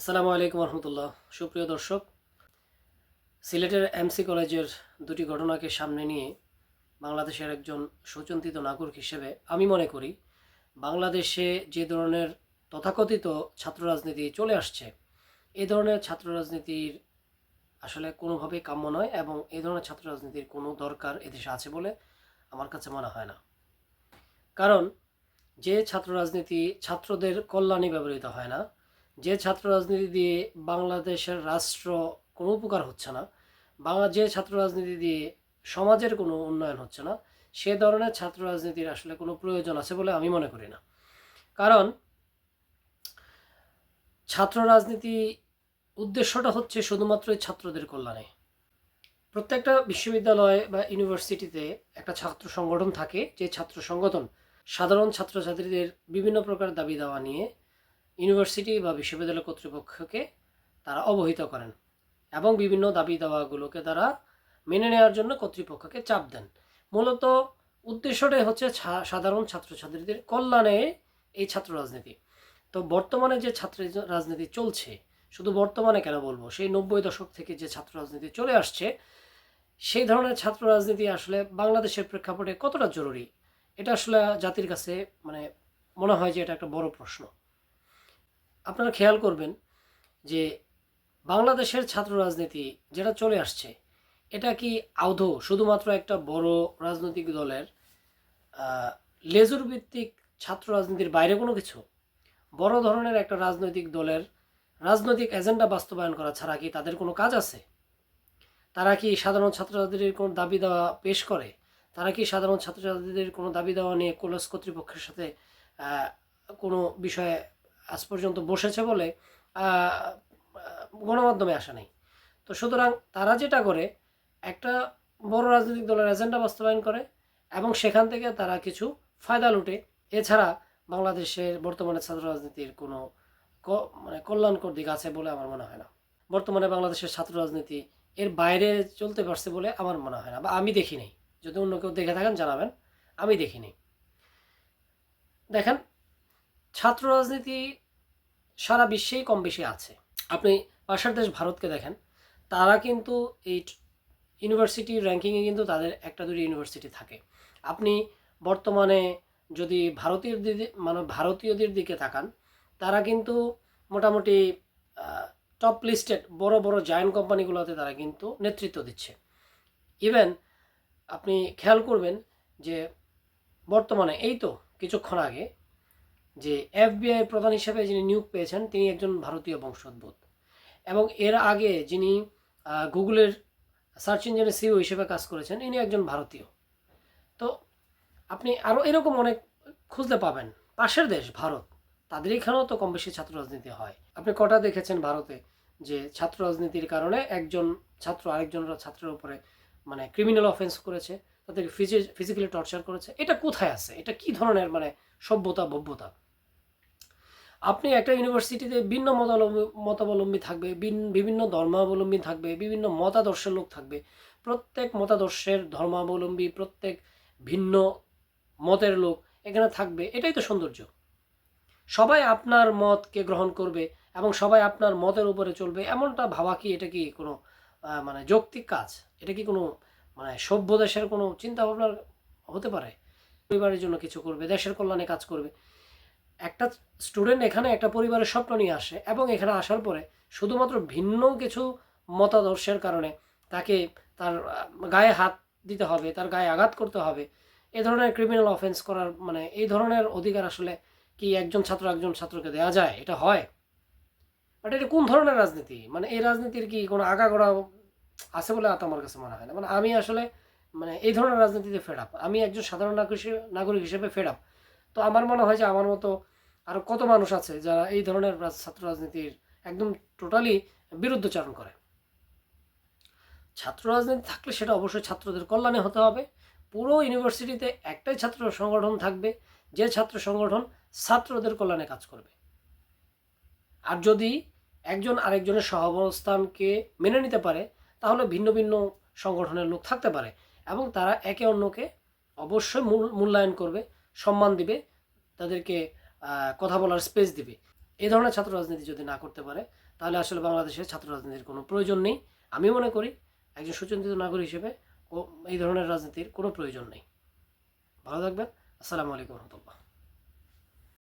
আসসালামু আলাইকুম রহমতুল্লাহ সুপ্রিয় দর্শক, সিলেটের এমসি কলেজের দুটি ঘটনাকে সামনে নিয়ে বাংলাদেশের একজন সুচিন্তিত নাগরিক হিসেবে আমি মনে করি, বাংলাদেশে যে ধরনের তথাকথিত ছাত্র রাজনীতি চলে আসছে, এ ধরনের ছাত্র রাজনীতির আসলে কোনোভাবেই কাম্য নয় এবং এই ধরনের ছাত্র রাজনীতির কোনো দরকার এদেশে আছে বলে আমার কাছে মনে হয় না। কারণ যে ছাত্র রাজনীতি ছাত্রদের কল্যাণে ব্যবহৃত হয় না যে ছাত্র রাজনীতি দিয়ে বাংলাদেশের রাষ্ট্র কোনো উপকার হচ্ছে না, বাংলা যে ছাত্র রাজনীতি দিয়ে সমাজের কোনো উন্নয়ন হচ্ছে না, সে ধরনের ছাত্র রাজনীতির আসলে কোনো প্রয়োজন আছে বলে আমি মনে করি না। কারণ ছাত্র রাজনীতি উদ্দেশ্যটা হচ্ছে শুধুমাত্র ছাত্রদের কল্যাণে। প্রত্যেকটা বিশ্ববিদ্যালয় বা ইউনিভার্সিটিতে একটা ছাত্র সংগঠন থাকে, যে ছাত্র সংগঠন সাধারণ ছাত্রছাত্রীদের বিভিন্ন প্রকার দাবি দাওয়া নিয়ে ইউনিভার্সিটি বা বিশ্ববিদ্যালয় কর্তৃপক্ষকে তারা অবহিত করেন এবং বিভিন্ন দাবি দাওয়াগুলোকে তারা মেনে নেওয়ার জন্য কর্তৃপক্ষকে চাপ দেন। মূলত উদ্দেশ্যটাই হচ্ছে সাধারণ ছাত্রছাত্রীদের কল্যাণে এই ছাত্র রাজনীতি। তো বর্তমানে যে ছাত্র রাজনীতি চলছে, শুধু বর্তমানে কেন বলব, সেই নব্বই দশক থেকে যে ছাত্র রাজনীতি চলে আসছে, সেই ধরনের ছাত্র রাজনীতি আসলে বাংলাদেশের প্রেক্ষাপটে কতটা জরুরি? এটা আসলে জাতির কাছে মানে মনে হয় যে এটা একটা বড় প্রশ্ন। আপনারা খেয়াল করবেন যে বাংলাদেশের ছাত্র রাজনীতি যেটা চলে আসছে, এটা কি আদৌ শুধুমাত্র একটা বড় রাজনৈতিক দলের লেজুর ভিত্তিক ছাত্র রাজনীতির বাইরে কোনো কিছু? বড় ধরনের একটা রাজনৈতিক দলের রাজনৈতিক এজেন্ডা বাস্তবায়ন করা ছাড়া কি তাদের কোনো কাজ আছে? তারা কি সাধারণ ছাত্রছাত্রীদের কোনো দাবি দেওয়া পেশ করে? তারা কি সাধারণ ছাত্রছাত্রীদের কোনো দাবি দেওয়া নিয়ে কলেজ কর্তৃপক্ষের সাথে কোনো বিষয়ে আজ পর্যন্ত বসেছে বলে গণমাধ্যমে আসা নেই। তো সুতরাং তারা যেটা করে, একটা বড় রাজনৈতিক দলের এজেন্ডা বাস্তবায়ন করে এবং সেখান থেকে তারা কিছু ফায়দা লুটে। এছাড়া বাংলাদেশের বর্তমানে ছাত্র রাজনীতির কোনো মানে কল্যাণকর দিক আছে বলে আমার মনে হয় না। বর্তমানে বাংলাদেশের ছাত্র রাজনীতি এর বাইরে চলতে পারছে বলে আমার মনে হয় না বা আমি দেখি নাই। যদি অন্য কেউ দেখে থাকেন, জানাবেন। আমি দেখিনি দেখেন ছাত্র রাজনীতি সারা বিশ্বেই কম বেশি আছে। আপনি পাশের দেশ ভারতকে দেখেন, তারা কিন্তু এই ইউনিভার্সিটি র্যাঙ্কিংয়ে কিন্তু তাদের একটা দুটি ইউনিভার্সিটি থাকে। আপনি বর্তমানে যদি ভারতীয় মানে ভারতীয়দের দিকে তাকান, তারা কিন্তু মোটামুটি টপ লিস্টেড বড় বড় জায়ান্ট কোম্পানিগুলোতে তারা কিন্তু নেতৃত্ব দিচ্ছে। ইভেন আপনি খেয়াল করবেন যে বর্তমানে, এই তো কিছুক্ষণ আগে যে এফবিআই প্রধান হিসেবে যিনি নিয়োগ পেয়েছেন, তিনি একজন ভারতীয় বংশোদ্ভূত। এবং এর আগে যিনি গুগলের সার্চ ইঞ্জিনের সিও হিসেবে কাজ করেছেন, ইনি একজন ভারতীয়। তো আপনি আরও এরকম অনেক খুঁজতে পাবেন। পাশের দেশ, ভারত, তাদের এখানেও তো কম বেশি ছাত্র রাজনীতি হয়। আপনি কটা দেখেছেন ভারতে যে ছাত্র রাজনীতির কারণে একজন ছাত্র আরেকজন ছাত্রের উপরে মানে ক্রিমিনাল অফেন্স করেছে, তাদেরকে ফিজিক্যালি টর্চার করেছে? এটা কোথায় আছে? এটা কি ধরনের মানে সভ্যতা, ভব্যতা? আপনি একটা ইউনিভার্সিটিতে ভিন্ন মতাবলম্বী মতাবলম্বী থাকবে, ভিন- বিভিন্ন ধর্মাবলম্বী থাকবে, বিভিন্ন মতাদর্শের লোক থাকবে। প্রত্যেক মতাদর্শের ধর্মাবলম্বী, প্রত্যেক ভিন্ন মতের লোক এখানে থাকবে। এটাই তো সৌন্দর্য। সবাই আপনার মতকে গ্রহণ করবে এবং সবাই আপনার মতের উপরে চলবে। এমনটা ভাবা কি, এটা কি কোনো মানে যৌক্তিক কাজ? এটা কি কোনো মানে সভ্য দেশের কোনো চিন্তা ভাবনা হতে পারে? পরিবারের জন্য কিছু করবে, দেশের কল্যাণে কাজ করবে। একটা স্টুডেন্ট এখানে একটা পরিবারের স্বপ্ন নিয়ে আসে এবং এখানে আসার পরে শুধুমাত্র ভিন্ন কিছু মতাদর্শের কারণে তাকে তার গায়ে হাত দিতে হবে, তার গায়ে আঘাত করতে হবে। এ ধরনের ক্রিমিনাল অফেন্স করার মানে এই ধরনের অধিকার আসলে কি একজন ছাত্র একজন ছাত্রকে দেওয়া যায়? এটা হয়। বাট এটা কোন ধরনের রাজনীতি? মানে এই রাজনীতির কি কোনো আগাগোড়া আছে বলে আমার কাছে মনে হয় না। মানে আমি আসলে মানে এই ধরনের রাজনীতিতে ফেড আপ আমি একজন সাধারণ নাগরিক নাগরিক হিসেবে ফেড আপ তো আমার মনে হয় যে আমার মতো আরও কত মানুষ আছে যারা এই ধরনের ছাত্র রাজনীতির একদম টোটালি বিরুদ্ধচারণ করে? ছাত্র রাজনীতি থাকলে সেটা অবশ্যই ছাত্রদের কল্যাণে হতে হবে। পুরো ইউনিভার্সিটিতে একটাই ছাত্র সংগঠন থাকবে, যে ছাত্র সংগঠন ছাত্রদের কল্যাণে কাজ করবে। আর যদি একজন আরেকজনের সহাবস্থানকে মেনে নিতে পারে, তাহলে ভিন্ন ভিন্ন সংগঠনের লোক থাকতে পারে এবং তারা একে অন্যকে অবশ্যই মূল্যায়ন করবে, সম্মান দিবে, তাদেরকে কথা বলার স্পেস দিবে। এই ধরনের ছাত্র রাজনীতি যদি না করতে পারে, তাহলে আসলে বাংলাদেশে ছাত্র রাজনীতির কোনো প্রয়োজন নেই। আমি মনে করি একজন সুচিন্তিত নাগরিক হিসেবে এই ধরনের রাজনীতির কোনো প্রয়োজন নেই। ভালো থাকবেন। আসসালামু আলাইকুম রহমতুল্লাহ।